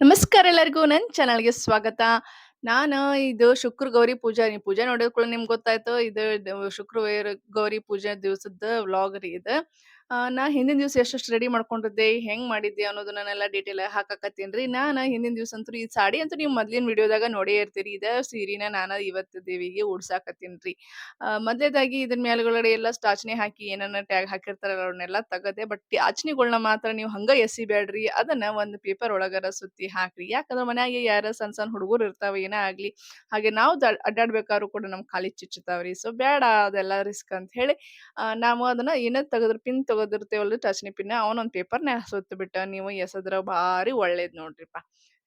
ನಮಸ್ಕಾರ ಎಲ್ಲರಿಗೂ, ನನ್ ಚಾನಲ್‌ಗೆ ಸ್ವಾಗತ. ನಾನು ಇದು ಶುಕ್ರ ಗೌರಿ ಪೂಜಾ, ನೀವು ಪೂಜೆ ನೋಡಿದ ಕೂಡ ನಿಮ್ಗೆ ಗೊತ್ತಾಯ್ತು ಇದು ಶುಕ್ರ ಗೌರಿ ಪೂಜೆ ದಿವಸದ ವ್ಲಾಗ್ ರೀ ಇದು. ಆ ನಾ ಹಿಂದಿನ ದಿವಸ ಎಷ್ಟೆಷ್ಟು ರೆಡಿ ಮಾಡ್ಕೊಂಡಿದ್ದೆ, ಹೆಂಗ್ ಮಾಡಿದ್ದೆ ಅನ್ನೋದನ್ನೆಲ್ಲ ಡೀಟೇಲ್ ಆಗಿ ಹಾಕಾಕತ್ತೀನ್ರಿ. ನಾನ ಹಿಂದಿನ ದಿವಸ ಅಂತೂ ಈ ಸಾಡಿ ಅಂತೂ ನೀವು ಮೊದ್ಲಿನ ವಿಡಿಯೋದಾಗ ನೋಡೇ ಇರ್ತೀರಿ. ಇದ ಸೀರಿನ ನಾನು ಇವತ್ತು ದೇವಿಗೆ ಉಡ್ಸಾಕತ್ತೀನ್ರಿ. ಆ ಮೊದ್ಲೇದಾಗಿ ಇದ್ರ ಮೇಲ್ಗಡೆ ಎಲ್ಲ ಸ್ಟಾಚ್ನಿ ಹಾಕಿ ಏನನ್ನ ಟ್ಯಾಗ್ ಹಾಕಿರ್ತಾರಲ್ಲ ಅವ್ರನ್ನೆಲ್ಲ ತಗದೆ ಬಟ್ ಟಾಚ್ನಿಗಳನ್ನ ಮಾತ್ರ ನೀವು ಹಂಗ ಎಸಿಬ್ಯಾಡ್ರಿ. ಅದನ್ನ ಒಂದು ಪೇಪರ್ ಒಳಗರ ಸುತ್ತಿ ಹಾಕ್ರಿ. ಯಾಕಂದ್ರೆ ಮನ್ಯಾಗ ಯಾರ ಸಣ್ಣ ಸಣ್ಣ ಹುಡುಗರು ಇರ್ತಾವ ಏನೇ ಆಗ್ಲಿ, ಹಾಗೆ ನಾವು ದ ಅಡ್ಡಾಡ್ಬೇಕಾದ್ರೂ ಕೂಡ ನಮ್ ಕಾಲಿಗ್ ಚುಚ್ಚುತ್ತಾವ್ರಿ. ಸೊ ಬೇಡ ಅದೆಲ್ಲ ರಿಸ್ಕ್ ಅಂತ ಹೇಳಿ ನಾವು ಅದನ್ನ ಏನ ತೆಗೆದ್ರು ಪಿನ್ ತೆಗೆದಿರ್ತೇವಲ್ರಿ ಟಚ್ನಿ ಪಿನ್ ಅವನೊಂದು ಪೇಪರ್‌ನ ಸುತ್ತಬಿಟ್ಟ ನೀವು ಎಸದ್ರ ಭಾರಿ ಒಳ್ಳೇದು ನೋಡ್ರಿಪ್ಪ.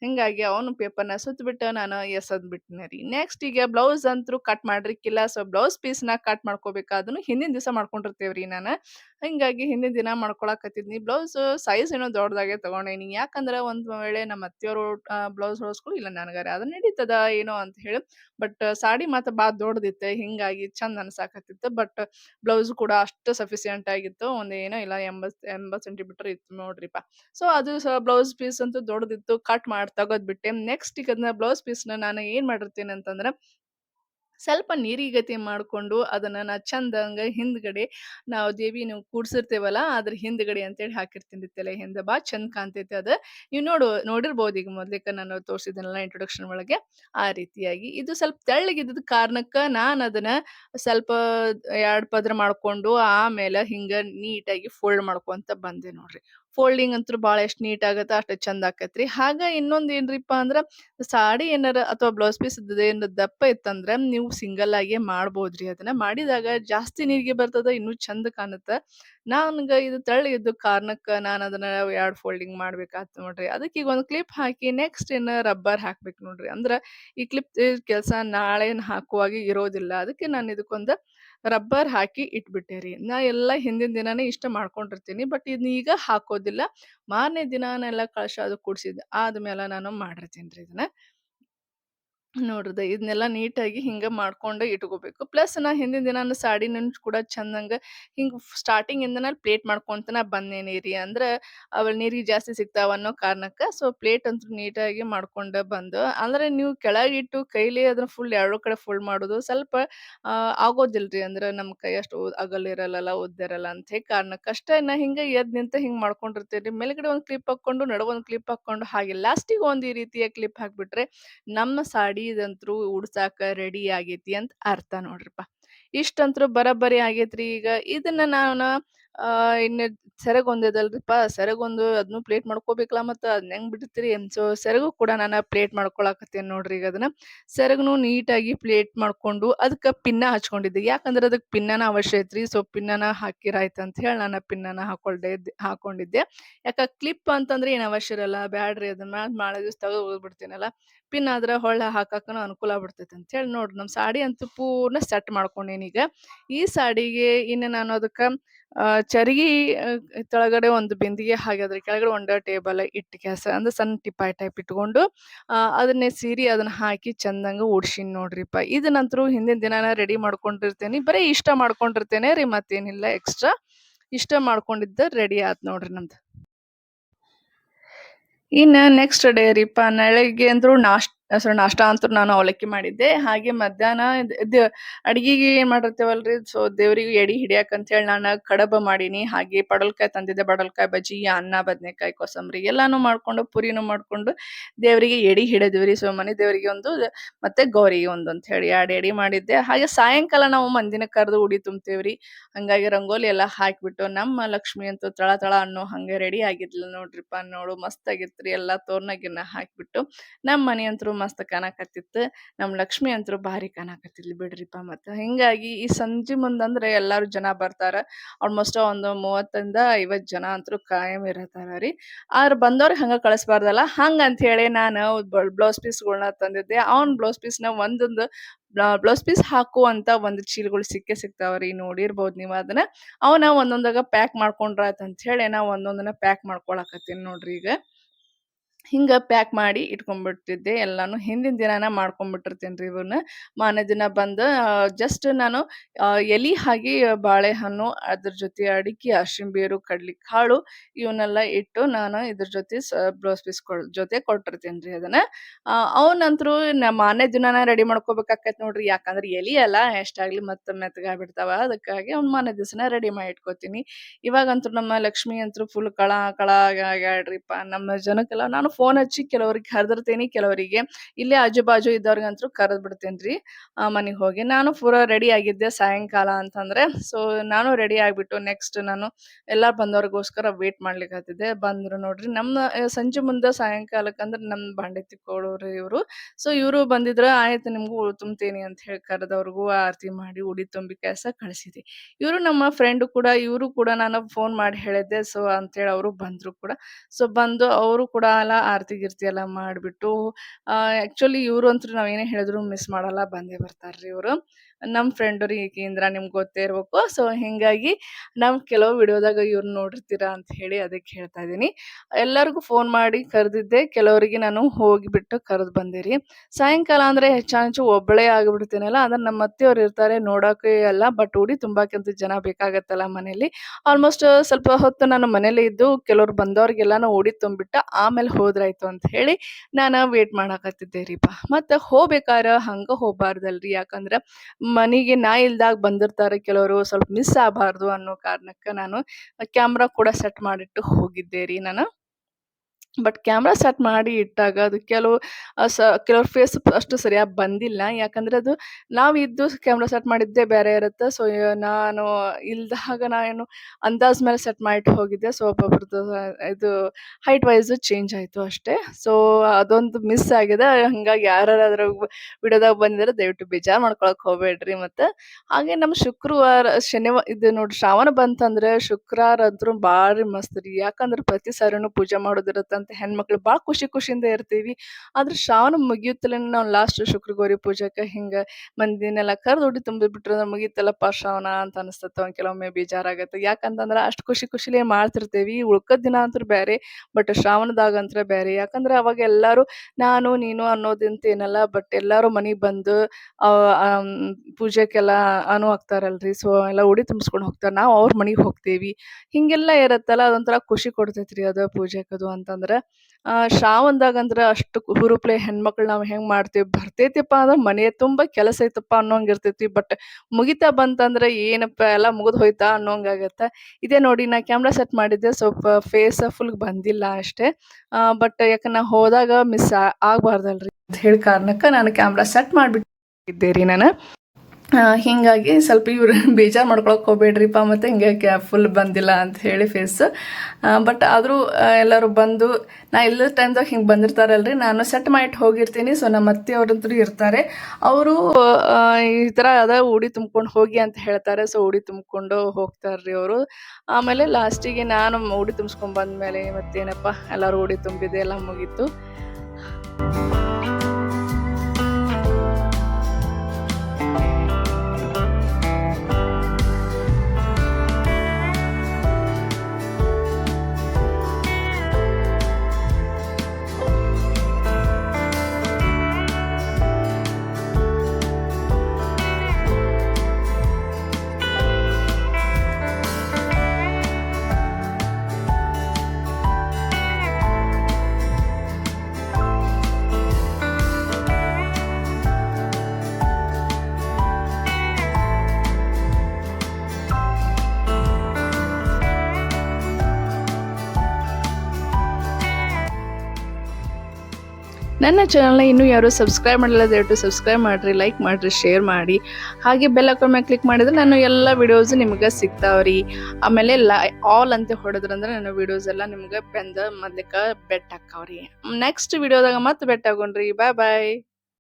ಹಿಂಗಾಗಿ ಅವನು ಪೇಪರ್‌ನ ಸುತ್ತಬಿಟ್ಟು ನಾನು ಎಸದ್ ಬಿಟ್ಟಿನ ರೀ. ನೆಕ್ಸ್ಟ್ ಈಗ ಬ್ಲೌಸ್ ಅಂತೂ ಕಟ್ ಮಾಡ್ರಿಕ್ಕಿಲ್ಲ ಸೊ ಬ್ಲೌಸ್ ಪೀಸ್‌ನ ಕಟ್ ಮಾಡ್ಕೋಬೇಕಾದ್ರೂ ಹಿಂದಿನ ದಿವಸ ಮಾಡ್ಕೊಂಡಿರ್ತೇವ್ರಿ ನಾನು. ಹಿಂಗಾಗಿ ಹಿಂದಿನ ದಿನ ಮಾಡ್ಕೊಳಕತ್ತಿದ್ನಿ. ಬ್ಲೌಸ್ ಸೈಜ್ ಏನೋ ದೊಡ್ಡದಾಗೆ ತಗೊಂಡೇನಿ. ಯಾಕಂದ್ರೆ ಒಂದ್ ವೇಳೆ ನಮ್ಮ ಅತ್ತೆಯವರು ಬ್ಲೌಸ್ ಹೊಲ್ಸ್ಕೊಳ್ಳಿ ಇಲ್ಲ ನನಗಾರ ಅದು ನಡೀತದ ಏನೋ ಅಂತ ಹೇಳಿ. ಬಟ್ ಸಾಡಿ ಮಾತ್ರ ಬಾ ದೊಡ್ಡದಿತ್ತೆ ಹಿಂಗಾಗಿ ಚಂದ ಅನ್ಸಾಕತ್ತಿತ್ತು. ಬಟ್ ಬ್ಲೌಸ್ ಕೂಡ ಅಷ್ಟು ಸಫಿಶಿಯಂಟ್ ಆಗಿತ್ತು. ಒಂದ್ ಏನೋ ಇಲ್ಲ 80 80 ಸೆಂಟಿಮೀಟರ್ ಇತ್ತು ನೋಡ್ರಿಪ್ಪ. ಸೊ ಅದು ಬ್ಲೌಸ್ ಪೀಸ್ ಅಂತೂ ದೊಡ್ಡದಿತ್ತು. ಕಟ್ ಮಾಡಿ ತೆಗೆದ್ಬಿಟ್ಟೆ. ನೆಕ್ಸ್ಟ್ ಈಗ ಅದನ್ನ ಬ್ಲೌಸ್ ಪೀಸ್‌ನ ನಾನು ಏನ್ ಮಾಡಿರ್ತೀನಿ ಅಂತಂದ್ರೆ ಸ್ವಲ್ಪ ನೀರಿಗತಿ ಮಾಡಿಕೊಂಡು ಅದನ್ನ ನಾ ಚಂದಂಗ ಹಿಂದ್ಗಡೆ ನಾವು ದೇವಿ ನೀವು ಕೂಡ್ಸಿರ್ತೇವಲ್ಲ ಅದ್ರ ಹಿಂದ್ಗಡೆ ಅಂತೇಳಿ ಹಾಕಿರ್ತೀನಿ ತಲೆ ಹಿಂದೆ ಬಾ ಚಂದ ಕಾಣ್ತೈತಿ ಅದ. ನೀವು ನೋಡು, ನೋಡಿರ್ಬೋದು ಈಗ ಮೊದ್ಲೇಕ ನಾನು ತೋರಿಸಿದ್ನಲ್ಲ ಇಂಟ್ರೊಡಕ್ಷನ್ ಒಳಗೆ ಆ ರೀತಿಯಾಗಿ. ಇದು ಸ್ವಲ್ಪ ತೆಳ್ಳಗಿದ್ದ ಕಾರಣಕ್ಕೆ ನಾನು ಅದನ್ನ ಸ್ವಲ್ಪ ಎರಡು ಪದ್ರ ಮಾಡ್ಕೊಂಡು ಆಮೇಲೆ ಹಿಂಗ ನೀಟಾಗಿ ಫೋಲ್ಡ್ ಮಾಡ್ಕೊಂತ ಬಂದೆ ನೋಡ್ರಿ. ಫೋಲ್ಡಿಂಗ್ ಅಂತೂ ಭಾಳ ಎಷ್ಟು ನೀಟ್ ಆಗತ್ತ ಅಷ್ಟು ಚಂದ ಆಕತ್ರಿ. ಹಾಗ ಇನ್ನೊಂದ್ ಏನ್ರಿಪಾ ಅಂದ್ರ ಸಾಡಿ ಏನಾರ ಅಥವಾ ಬ್ಲೌಸ್ ಪೀಸ್ ಏನಾರ ದಪ್ಪ ಇತ್ತಂದ್ರ ನೀವು ಸಿಂಗಲ್ ಆಗಿ ಮಾಡ್ಬೋದ್ರಿ ಅದನ್ನ. ಮಾಡಿದಾಗ ಜಾಸ್ತಿ ನೀರಿಗೆ ಬರ್ತದ, ಇನ್ನು ಚಂದ ಕಾಣುತ್ತ. ನನ್ಗ ಇದು ತಳ್ಳಿದ್ದು ಕಾರಣಕ್ಕೆ ನಾನು ಅದನ್ನ 2 ಫೋಲ್ಡಿಂಗ್ ಮಾಡ್ಬೇಕಾತ್ ನೋಡ್ರಿ. ಅದಕ್ಕೆ ಈಗ ಒಂದ್ ಕ್ಲಿಪ್ ಹಾಕಿ ನೆಕ್ಸ್ಟ್ ಏನ ರಬ್ಬರ್ ಹಾಕ್ಬೇಕು ನೋಡ್ರಿ. ಅಂದ್ರ ಈ ಕ್ಲಿಪ್ ಕೆಲಸ ನಾಳೆ ಹಾಕುವಾಗ ಇರೋದಿಲ್ಲ. ಅದಕ್ಕೆ ನಾನು ಇದಕ್ಕೊಂದು ರಬ್ಬರ್ ಹಾಕಿ ಇಟ್ಬಿಟ್ಟೆ ರೀ. ನಾ ಎಲ್ಲ ಹಿಂದಿನ ದಿನನೇ ಇಷ್ಟ ಮಾಡ್ಕೊಂಡಿರ್ತೀನಿ. ಬಟ್ ಇದನ್ನ ಈಗ ಹಾಕೋದಿಲ್ಲ. ಮಾರನೇ ದಿನಾನೆಲ್ಲ ಕಳಶ ಅದು ಕೂಡ್ಸಿದ್, ಆದ್ಮೇಲೆ ನಾನು ರೀ ಇದನ್ನ. ನೋಡ್ರಿ ಇದನ್ನೆಲ್ಲ ನೀಟಾಗಿ ಹಿಂಗೆ ಮಾಡ್ಕೊಂಡು ಇಟ್ಕೋಬೇಕು. ಪ್ಲಸ್ ನಾ ಹಿಂದಿನ ದಿನಾನು ಸಾಡಿನ ಕೂಡ ಚಂದಂಗ ಹಿಂಗೆ ಸ್ಟಾರ್ಟಿಂಗ್ ನಾನು ಪ್ಲೇಟ್ ಮಾಡ್ಕೊಂತನ ಬಂದೇನಿ ರೀ. ಅಂದ್ರೆ ಅವ್ರ ನೀರಿಗೆ ಜಾಸ್ತಿ ಸಿಗ್ತಾವ ಅನ್ನೋ ಕಾರಣಕ್ಕೆ ಸೊ ಪ್ಲೇಟ್ ಅಂತೂ ನೀಟಾಗಿ ಮಾಡ್ಕೊಂಡು ಬಂದು ಅಂದ್ರೆ ನೀವು ಕೆಳಗಿಟ್ಟು ಕೈಲಿ ಅದನ್ನ ಫುಲ್ ಎರಡು ಕಡೆ ಫುಲ್ ಮಾಡೋದು ಸ್ವಲ್ಪ ಆಗೋದಿಲ್ಲ ಆಗೋದಿಲ್ರಿ. ಅಂದ್ರೆ ನಮ್ಮ ಕೈ ಅಷ್ಟು ಅಗಲಿರಲ್ಲ ಉದ್ದಿರಲ್ಲ ಉದ್ದ ಅಂತ ಹೇಳಿ ಕಾರಣಕ್ಕಷ್ಟೇ ನಾ ಹಿಂಗೆ ಎದ್ ನಿಂತ ಹಿಂಗೆ ಮಾಡ್ಕೊಂಡಿರ್ತೀರಿ ಮೇಲ್ಗಡೆ ಒಂದು ಕ್ಲಿಪ್ ಹಾಕೊಂಡು ನಡುವೊಂದು ಕ್ಲಿಪ್ ಹಾಕೊಂಡು ಹಾಗೆ ಲಾಸ್ಟಿಗೆ ಒಂದು ಈ ರೀತಿಯ ಕ್ಲಿಪ್ ಹಾಕ್ಬಿಟ್ರೆ ನಮ್ಮ ಸಾಡಿದಂತ್ರು ಉಡ್ಸಾಕ ರೆಡಿ ಆಗೇತಿ ಅಂತ ಅರ್ಥ ನೋಡ್ರಿಪ್ಪ. ಇಷ್ಟಂತ್ರು ಬರಬ್ಬರಿ ಆಗೇತ್ರಿ ಈಗ. ಇದನ್ನ ನಾನು ಆ, ಇನ್ನು ಸೆರಗೊಂದದಲ್ರಿಪ್ಪ ಸೆರಗೊಂದು ಅದ್ನು ಪ್ಲೇಟ್ ಮಾಡ್ಕೋಬೇಕಲ್ಲ ಮತ್ತು ಅದ್ನ ಹೆಂಗ್ ಬಿಡ್ತೀರಿ? ಸೊ, ಸೆರಗು ಕೂಡ ನಾನು ಪ್ಲೇಟ್ ಮಾಡ್ಕೊಳಕತ್ತೇನ್ ನೋಡ್ರಿ ಈಗ ಅದನ್ನ. ಸೆರಗ್ನು ನೀಟಾಗಿ ಪ್ಲೇಟ್ ಮಾಡ್ಕೊಂಡು ಅದಕ್ಕೆ ಪಿನ್ನ ಹಚ್ಕೊಂಡಿದ್ದೆ. ಯಾಕಂದ್ರೆ ಅದಕ್ಕೆ ಪಿನ್ನನ ಅವಶ್ಯ ಐತ್ರಿ. ಸೊ, ಪಿನ್ನನ ಹಾಕಿರ ಆಯ್ತ್ ಅಂತ ಹೇಳಿ ನಾನು ಪಿನ್ನನ ಹಾಕೊಳ್ದೆ, ಹಾಕೊಂಡಿದ್ದೆ. ಯಾಕ, ಕ್ಲಿಪ್ ಅಂತಂದ್ರೆ ಏನು ಅವಶ್ಯ ಇರಲ್ಲ. ಬ್ಯಾಡ್ರಿ ಅದನ್ನ ದಿವಸ ತೆಗೆದ್ ಒಗದ್ಬಿಡ್ತೀನಲ್ಲ. ಪಿನ್ ಆದ್ರೆ ಹೊಳ್ಳ ಹಾಕಾಕನು ಅನುಕೂಲ ಬಿಡ್ತೈತೆ ಅಂತ ಹೇಳಿ ನೋಡ್ರಿ ನಮ್ಮ ಸಾಡಿ ಅಂತೂ ಪೂರ್ಣ ಸೆಟ್ ಮಾಡ್ಕೊಂಡೇನೀಗ. ಈ ಸಾಡಿಗೆ ಇನ್ನು ನಾನು ಅದಕ್ಕೆ ಚರಿಗಿ ತೆಳಗಡೆ ಒಂದು ಬಿಂದಿಗೆ ಹಾಗೆ ಅದ್ರ ಕೆಳಗಡೆ ಒಂದು ಟೇಬಲ್ ಇಟ್ಟು ಕ್ಯಾಸ ಅಂದ್ರೆ ಸಣ್ಣ ಟಿಪಾಯ್ ಟೈಪ್ ಇಟ್ಕೊಂಡು ಅದನ್ನೇ ಸೀರಿ ಅದನ್ನ ಹಾಕಿ ಚಂದಂಗ ಉಡ್ಸಿನ್ ನೋಡ್ರಿಪ್ಪ. ಇದನ್ನಂತ್ರು ಹಿಂದಿನ ದಿನಾನ ರೆಡಿ ಮಾಡ್ಕೊಂಡಿರ್ತೇನೆ ಬರೀ ಇಷ್ಟ ಮಾಡ್ಕೊಂಡಿರ್ತೇನೆ ರೀ ಮತ್ತೇನಿಲ್ಲ ಎಕ್ಸ್ಟ್ರಾ. ಇಷ್ಟ ಮಾಡ್ಕೊಂಡಿದ್ದ ರೆಡಿ ಆತ್ ನೋಡ್ರಿ ನಂದು. ಇನ್ನ ನೆಕ್ಸ್ಟ್ ಡೇ ರೀಪಾ ನಾಳೆಗೆ ಅಂದ್ರು ನಾಶ್ ಸೊ ನಾಷ್ಟ ಅಂತೂ ನಾನು ಅವಲಕ್ಕಿ ಮಾಡಿದ್ದೆ. ಹಾಗೆ ಮಧ್ಯಾಹ್ನ ಇದು ಏನ್ ಮಾಡಿರ್ತೇವಲ್ರಿ ಸೊ ದೇವ್ರಿಗೆ ಎಡಿ ಹಿಡಿಯಾಕ ಅಂತ ಹೇಳಿ ನಾನು ಕಡಬ ಮಾಡೀನಿ. ಹಾಗೆ ಪಡಲ್ಕಾಯಿ ತಂದಿದ್ದೆ. ಬಡಲ್ಕಾಯಿ ಬಜ್ಜಿ, ಅನ್ನ, ಬದನೆಕಾಯಿ ಕೋಸಂಬರಿ ಎಲ್ಲಾನು ಮಾಡ್ಕೊಂಡು ಪುರಿನು ಮಾಡ್ಕೊಂಡು ದೇವರಿಗೆ ಎಡಿ ಹಿಡಿದ್ವಿ. ಸೊ ಮನೆ ದೇವರಿಗೆ ಒಂದು ಮತ್ತೆ ಗೌರಿಗೆ ಒಂದು ಅಂತ ಹೇಳಿ ಎರಡು ಎಡಿ ಮಾಡಿದ್ದೆ. ಹಾಗೆ ಸಾಯಂಕಾಲ ನಾವು ಮಂದಿನ ಕರೆದು ಉಡಿ ತುಂಬ್ತೇವ್ರಿ. ಹಂಗಾಗಿ ರಂಗೋಲಿ ಎಲ್ಲ ಹಾಕಿಬಿಟ್ಟು ನಮ್ಮ ಲಕ್ಷ್ಮಿ ಅಂತೂ ತಳ ತಳ ಅನ್ನೋ ಹಂಗೆ ರೆಡಿ ಆಗಿದ್ಲು ನೋಡ್ರಿಪ್ಪ. ನೋಡು ಮಸ್ತ್ ಆಗಿತ್ರಿ ಎಲ್ಲ ತೋರ್ನಾಗಿನ್ನ ಹಾಕಿಬಿಟ್ಟು ಹಾಕ್ಬಿಟ್ಟು. ನಮ್ಮ ಮನಿ ಮಸ್ತ್ ಕಾಣಕತ್ತಿತ್ತು. ನಮ್ಮ ಲಕ್ಷ್ಮಿ ಅಂತೂ ಭಾರಿ ಕಾಣಕತ್ತಿದ್ಲು ಬಿಡ್ರಿಪ್ಪ ಮತ್ತ. ಹಿಂಗಾಗಿ ಈ ಸಂಜಿ ಮುಂದಂದ್ರೆ ಎಲ್ಲಾರು ಜನ ಬರ್ತಾರ. ಆಲ್‌ಮೋಸ್ಟ್ ಒಂದು 30-50 ಜನ ಅಂತರೂ ಕಾಯಂ ಇರತಾರ ರೀ. ಆದ್ರ ಬಂದವ್ರಿಗೆ ಹಂಗ ಕಳಿಸ್ಬಾರ್ದಲ್ಲ. ಹಂಗ ಅಂತ ಹೇಳಿ ನಾನು ಬ್ಲೌಸ್ ಪೀಸ್‌ಗಳನ್ನ ತಂದಿದ್ದೆ. ಅವ್ನ್ ಬ್ಲೌಸ್ ಪೀಸ್‌ನ ಒಂದೊಂದು ಬ್ಲೌಸ್ ಪೀಸ್ ಹಾಕುವಂತ ಒಂದು ಚೀಲಗಳು ಸಿಕ್ಕೇ ಸಿಗ್ತಾವ್ರಿ. ನೋಡಿರ್ಬೋದು ನೀವು ಅದನ್ನ. ಅವನ ಒಂದೊಂದಾಗ ಪ್ಯಾಕ್ ಮಾಡ್ಕೊಂಡ್ರ ಅಂತ ಹೇಳಿ ನಾ ಒಂದೊಂದನ್ನ ಪ್ಯಾಕ್ ಮಾಡ್ಕೊಳಕತ್ತೀನಿ ನೋಡ್ರಿ ಈಗ. ಹಿಂಗ ಪ್ಯಾಕ್ ಮಾಡಿ ಇಟ್ಕೊಂಡ್ಬಿಟ್ಟಿದ್ದೆ ಎಲ್ಲಾನು. ಹಿಂದಿನ ದಿನಾನ ಮಾಡ್ಕೊಂಡ್ಬಿಟ್ಟಿರ್ತೀನಿ ರೀ ಇವನ್ನ. ಮಾನೆ ದಿನ ಬಂದು ಜಸ್ಟ್ ನಾನು ಎಲಿ ಹಾಗೆ ಬಾಳೆಹಣ್ಣು, ಅದ್ರ ಜೊತೆ ಅಡಿಕೆ, ಅರ್ಶಿನ್ ಬೇರು, ಕಡ್ಲಿಕಾಳು ಇವನ್ನೆಲ್ಲ ಇಟ್ಟು ನಾನು ಇದ್ರ ಜೊತೆ ಬ್ಲೌಸ್ ಪೀಸ್ ಕೊಳ್ ಜೊತೆ ಕೊಟ್ಟಿರ್ತೀನಿ ರೀ ಅದನ್ನ. ಅವನಂತರ ಮಾನೆ ದಿನಾನ ರೆಡಿ ಮಾಡ್ಕೋಬೇಕಾಕೈತಿ ನೋಡ್ರಿ. ಯಾಕಂದ್ರೆ ಎಲಿ ಅಲ್ಲ ಎಷ್ಟಾಗ್ಲಿ ಮತ್ತೆ ಮೆತ್ತಗಾಗ್ಬಿಡ್ತಾವ. ಅದಕ್ಕಾಗಿ ಅವ್ನ ಮಾನೆ ದಿವಸನ ರೆಡಿ ಮಾಡಿ ಇಟ್ಕೋತೀನಿ. ಇವಾಗಂತೂ ನಮ್ಮ ಲಕ್ಷ್ಮಿ ಅಂತೂ ಫುಲ್ ಕಳ ಕಳ ಆಗ್ಯಾಡ್ರಿಪ್ಪ ನಮ್ಮ ಜನಕ್ಕೆಲ್ಲ ನಾನು ಫೋನ್ ಹಚ್ಚಿ ಕೆಲವ್ರಿಗೆ ಕರೆದಿರ್ತೇನೆ, ಕೆಲವರಿಗೆ ಇಲ್ಲೇ ಆಜು ಬಾಜು ಇದ್ದವ್ರಿಗಂತೂ ಕರೆದ್ ಬಿಡ್ತೀನಿ ರೀ ಮನೆಗೆ ಹೋಗಿ. ನಾನು ಪೂರಾ ರೆಡಿ ಆಗಿದ್ದೆ ಸಾಯಂಕಾಲ ಅಂತಂದ್ರೆ. ಸೊ ನಾನು ರೆಡಿ ಆಗಿಬಿಟ್ಟು ನೆಕ್ಸ್ಟ್ ನಾನು ಎಲ್ಲ ಬಂದವ್ರಿಗೋಸ್ಕರ ವೇಟ್ ಮಾಡ್ಲಿಕತ್ತಿದ್ದೆ. ಬಂದ್ರು ನೋಡ್ರಿ. ನಮ್ಮ ಸಂಜೆ ಮುಂದೆ ಸಾಯಂಕಾಲಕ್ಕಂದ್ರೆ ನಮ್ಮ ಬಾಂಡೆ ತಿಕ್ಕೋಳವ್ರಿ ಇವರು. ಸೊ ಇವರು ಬಂದಿದ್ರು, ಆಯ್ತು ನಿಮ್ಗೂ ಉಳು ತುಂಬ್ತೀನಿ ಅಂತ ಹೇಳಿ ಕರೆದವ್ರಿಗೂ ಆರತಿ ಮಾಡಿ, ಉಡಿ ತುಂಬಿ ಕೆಲಸ ಕಳಿಸಿದೆ. ಇವರು ನಮ್ಮ ಫ್ರೆಂಡ್ ಕೂಡ, ಇವರು ಕೂಡ ನಾನು ಫೋನ್ ಮಾಡಿ ಹೇಳಿದ್ದೆ. ಸೊ ಅಂತೇಳಿ ಅವರು ಬಂದ್ರು ಕೂಡ. ಸೊ ಬಂದು ಅವರು ಕೂಡ ಎಲ್ಲ ಆರತಿ ಗಿರ್ತಿ ಎಲ್ಲ ಮಾಡಿಬಿಟ್ಟು ಆ್ಯಕ್ಚುಲಿ ಇವರು ಅಂತೂ ನಾವು ಏನೇ ಹೇಳಿದ್ರು ಮಿಸ್ ಮಾಡಲ್ಲ, ಬಂದೇ ಬರ್ತಾರ್ರಿ ಇವರು. ನಮ್ಮ ಫ್ರೆಂಡು ರೀ ಈಕಿ ಇಂದ್ರ ನಿಮ್ಗೆ ಗೊತ್ತೇ ಇರ್ಬೇಕು. ಸೊ ಹಿಂಗಾಗಿ ನಾವು ಕೆಲವು ವಿಡಿಯೋದಾಗ ಇವ್ರು ನೋಡಿರ್ತೀರಾ ಅಂತ ಹೇಳಿ ಅದಕ್ಕೆ ಹೇಳ್ತಾ ಇದ್ದೀನಿ. ಎಲ್ಲರಿಗೂ ಫೋನ್ ಮಾಡಿ ಕರೆದಿದ್ದೆ. ಕೆಲವರಿಗೆ ನಾನು ಹೋಗಿಬಿಟ್ಟು ಕರೆದು ಬಂದೆ ರೀ. ಸಾಯಂಕಾಲ ಅಂದರೆ ಹೆಚ್ಚಾನೆಚ್ಚು ಒಬ್ಬಳೇ ಆಗಿಬಿಡ್ತೀನಲ್ಲ ಅಂದ್ರೆ ನಮ್ಮ ಅತ್ತೆಯವ್ರು ಇರ್ತಾರೆ, ನೋಡೋಕೆ ಅಲ್ಲ ಬಟ್ ಉಡಿ ತುಂಬಾಕಂತ ಜನ ಬೇಕಾಗತ್ತಲ್ಲ ಮನೇಲಿ. ಆಲ್ಮೋಸ್ಟ್ ಸ್ವಲ್ಪ ಹೊತ್ತು ನಾನು ಮನೇಲಿ ಇದ್ದು, ಕೆಲವ್ರು ಬಂದವ್ರಿಗೆಲ್ಲಾನು ಉಡಿ ತುಂಬಿಟ್ಟು ಆಮೇಲೆ ಹೋದ್ರಾಯ್ತು ಅಂತ ಹೇಳಿ ನಾನು ವೇಟ್ ಮಾಡಾಕತ್ತಿದ್ದೆ ರೀಪಾ. ಮತ್ತು ಹೋಗ್ಬೇಕಾರ, ಹಂಗೆ ಹೋಗ್ಬಾರ್ದಲ್ರಿ. ಯಾಕಂದ್ರೆ ಮನೆಗೆ ನಾ ಇಲ್ದಾಗ ಬಂದಿರ್ತಾರೆ ಕೆಲವರು, ಸ್ವಲ್ಪ ಮಿಸ್ ಆಗಬಾರ್ದು ಅನ್ನೋ ಕಾರಣಕ್ಕೆ ನಾನು ಕ್ಯಾಮ್ರಾ ಕೂಡ ಸೆಟ್ ಮಾಡಿಟ್ಟು ಹೋಗಿದ್ದೆ ರೀ ನಾನು. ಬಟ್ ಕ್ಯಾಮ್ರಾ ಸೆಟ್ ಮಾಡಿ ಇಟ್ಟಾಗ ಅದು ಕೆಲವು ಸ, ಕೆಲವ್ರ ಫೇಸ್ ಅಷ್ಟು ಸರಿಯಾಗಿ ಬಂದಿಲ್ಲ. ಯಾಕಂದ್ರೆ ಅದು ನಾವು ಇದ್ದು ಕ್ಯಾಮ್ರಾ ಸೆಟ್ ಮಾಡಿದ್ದೇ ಬೇರೆ ಇರುತ್ತೆ. ಸೊ ನಾನು ಇಲ್ದಾಗ ನಾನು ಅಂದಾಜು ಮೇಲೆ ಸೆಟ್ ಮಾಡಿಟ್ಟು ಹೋಗಿದ್ದೆ. ಸೊ ಒಬ್ಬೊಬ್ರದ್ದು ಇದು ಹೈಟ್ ವೈಸು ಚೇಂಜ್ ಆಯಿತು ಅಷ್ಟೇ. ಸೊ ಅದೊಂದು ಮಿಸ್ ಆಗಿದೆ. ಹಂಗಾಗಿ ಯಾರಾದ್ರೂ ವಿಡಿಯೋದಾಗ ಬಂದಿದ್ರೆ ದಯವಿಟ್ಟು ಬೇಜಾರು ಮಾಡ್ಕೊಳಕ್ಕೆ ಹೋಗಬೇಡ್ರಿ ಮತ್ತು. ಹಾಗೆ ನಮ್ಮ ಶುಕ್ರವಾರ ಶನಿವಾರ ಇದು ನೋಡಿ ಶ್ರಾವಣ ಬಂತಂದ್ರೆ ಶುಕ್ರವಾರ ಅಂತೂ ಭಾರಿ ಮಸ್ತ್ ರೀ. ಯಾಕಂದ್ರೆ ಪ್ರತಿ ಸಾರಿನೂ ಪೂಜೆ ಮಾಡೋದಿರುತ್ತಂತ ಹೆಣ್ಮಕ್ಳು ಭಾಳ ಖುಷಿ ಖುಷಿಯಿಂದ ಇರ್ತೀವಿ. ಆದ್ರೆ ಶ್ರಾವಣ ಮುಗಿಯುತ್ತಲೇ ನಾವು ಲಾಸ್ಟ್ ಶುಕ್ರ ಗೌರಿ ಪೂಜೆಗೆ ಹಿಂಗೆ ಮಂದಿನೆಲ್ಲ ಕರೆದು ಉಡಿ ತುಂಬಿಬಿಟ್ರೆ ಮುಗೀತಲ್ಲಪ್ಪ ಶ್ರಾವಣ ಅಂತ ಅನಿಸ್ತೈತೆ ಕೆಲವೊಮ್ಮೆ ಬೇಜಾರಾಗತ್ತೆ. ಯಾಕಂತಂದ್ರೆ ಅಷ್ಟು ಖುಷಿ ಖುಷಿಲೇ ಮಾಡ್ತಿರ್ತೀವಿ. ಉಳ್ಕದ ದಿನ ಅಂತೂ ಬೇರೆ. ಬಟ್ ಶ್ರಾವಣದಾಗಂತ್ರ ಬೇರೆ. ಯಾಕಂದ್ರೆ ಅವಾಗ ಎಲ್ಲರೂ ನಾನು, ನೀನು ಅನ್ನೋದಂತ ಏನಲ್ಲ. ಬಟ್ ಎಲ್ಲರೂ ಮನೆಗೆ ಬಂದು ಪೂಜೆಗೆಲ್ಲ ಅನು ಆಗ್ತಾರಲ್ರಿ. ಸೊ ಎಲ್ಲ ಉಡಿ ತುಂಬಿಸ್ಕೊಂಡು ಹೋಗ್ತಾರೆ. ನಾವು ಅವ್ರ ಮನೆಗೆ ಹೋಗ್ತೇವಿ. ಹಿಂಗೆಲ್ಲ ಇರತ್ತಲ್ಲ, ಅದೊಂಥರ ಖುಷಿ ಕೊಡ್ತೈತೆ ರೀ ಅದು ಪೂಜೆಗದು ಅಂತಂದ್ರೆ. ಆ, ಶ್ರಾವಣದಾಗಂದ್ರೆ ಅಷ್ಟು ಹುರುಪ್ಲೆ ಹೆಣ್ಮಕ್ಳು ನಾವು ಹೆಂಗೆ ಮಾಡ್ತೀವಿ ಬರ್ತೈತಿಪ್ಪ ಅಂದ್ರೆ ಮನೆ ತುಂಬ ಕೆಲಸ ಐತಪ್ಪ ಅನ್ನೋಂಗೆ ಇರ್ತೈತಿ. ಬಟ್ ಮುಗಿತಾ ಬಂತಂದ್ರೆ ಏನಪ್ಪ ಎಲ್ಲ ಮುಗಿದು ಹೋಯ್ತಾ ಅನ್ನೋಂಗಾಗತ್ತೆ. ಇದೇ ನೋಡಿ ನಾ ಕ್ಯಾಮ್ರಾ ಸೆಟ್ ಮಾಡಿದ್ದೆ ಸ್ವಲ್ಪ ಫೇಸ್ ಫುಲ್ ಬಂದಿಲ್ಲ ಅಷ್ಟೇ. ಬಟ್ ಯಾಕಂದ್ರೆ ನಾ ಹೋದಾಗ ಮಿಸ್ ಆಗಬಾರ್ದಲ್ರಿ ಅಂತ ಹೇಳಿ ಕಾರಣಕ್ಕ ನಾನು ಕ್ಯಾಮ್ರಾ ಸೆಟ್ ಮಾಡಿಬಿಟ್ಟಿದ್ದೆ ರೀ ನಾನು. ಹಿಂಗಾಗಿ ಸ್ವಲ್ಪ ಇವ್ರು ಬೇಜಾರು ಮಾಡ್ಕೊಳಕ್ಕೆ ಹೋಗ್ಬೇಡ್ರಿಪ್ಪ ಮತ್ತು ಹಿಂಗೆ ಕ್ಯಾ ಫುಲ್ ಬಂದಿಲ್ಲ ಅಂತ ಹೇಳಿ ಫೇಸ್. ಬಟ್ ಆದರೂ ಎಲ್ಲರೂ ಬಂದು, ನಾ ಇಲ್ಲದ ಟೈಮ್ದಾಗ ಹಿಂಗೆ ಬಂದಿರ್ತಾರಲ್ರಿ, ನಾನು ಸೆಟ್ ಮಾಡಿಟ್ಟು ಹೋಗಿರ್ತೀನಿ. ಸೊ ನಮ್ಮ ಅತ್ತೆಯವ್ರಂತೂ ಇರ್ತಾರೆ. ಅವರು ಈ ಥರ ಅದ ಉಡಿ ತುಂಬ್ಕೊಂಡು ಹೋಗಿ ಅಂತ ಹೇಳ್ತಾರೆ. ಸೊ ಉಡಿ ತುಂಬ್ಕೊಂಡು ಹೋಗ್ತಾರೆ ರೀ ಅವರು. ಆಮೇಲೆ ಲಾಸ್ಟಿಗೆ ನಾನು ಉಡಿ ತುಂಬಿಸ್ಕೊಂಡು ಬಂದಮೇಲೆ ಮತ್ತೇನಪ್ಪ, ಎಲ್ಲರೂ ಉಡಿ ತುಂಬಿದೆ, ಎಲ್ಲ ಮುಗೀತು. ನನ್ನ ಚಾನಲ್ನ ಇನ್ನೂ ಯಾರು ಸಬ್ಸ್ಕ್ರೈಬ್ ಮಾಡಿಲ್ಲ, ದಯವಿಟ್ಟು ಸಬ್ಸ್ಕ್ರೈಬ್ ಮಾಡಿರಿ ಲೈಕ್ ಮಾಡಿರಿ ಶೇರ್ ಮಾಡಿ. ಹಾಗೆ ಬೆಲ್ ಐಕಾನ್ ಮೇಲೆ ಕ್ಲಿಕ್ ಮಾಡಿದ್ರೆ ನಾನು ಎಲ್ಲ ವಿಡಿಯೋಸ್ ನಿಮ್ಗೆ ಸಿಗ್ತಾವ್ರಿ. ಆಮೇಲೆ ಲೈ ಆಲ್ ಅಂತ ಹೊಡೆದ್ರಂದ್ರೆ ನನ್ನ ವಿಡಿಯೋಸ್ ಎಲ್ಲ ನಿಮ್ಗೆ ಬೆಂದ ಮೊದ್ಲಿಕ್ಕೆ ಬೆಟ್ ಹಾಕಾವ್ರಿ ನೆಕ್ಸ್ಟ್ ವಿಡಿಯೋದಾಗ ಮತ್ತೆ ಬೆಟ್ ಹಾಕೊಂಡ್ರಿ ಬಾಯ್ ಬಾಯ್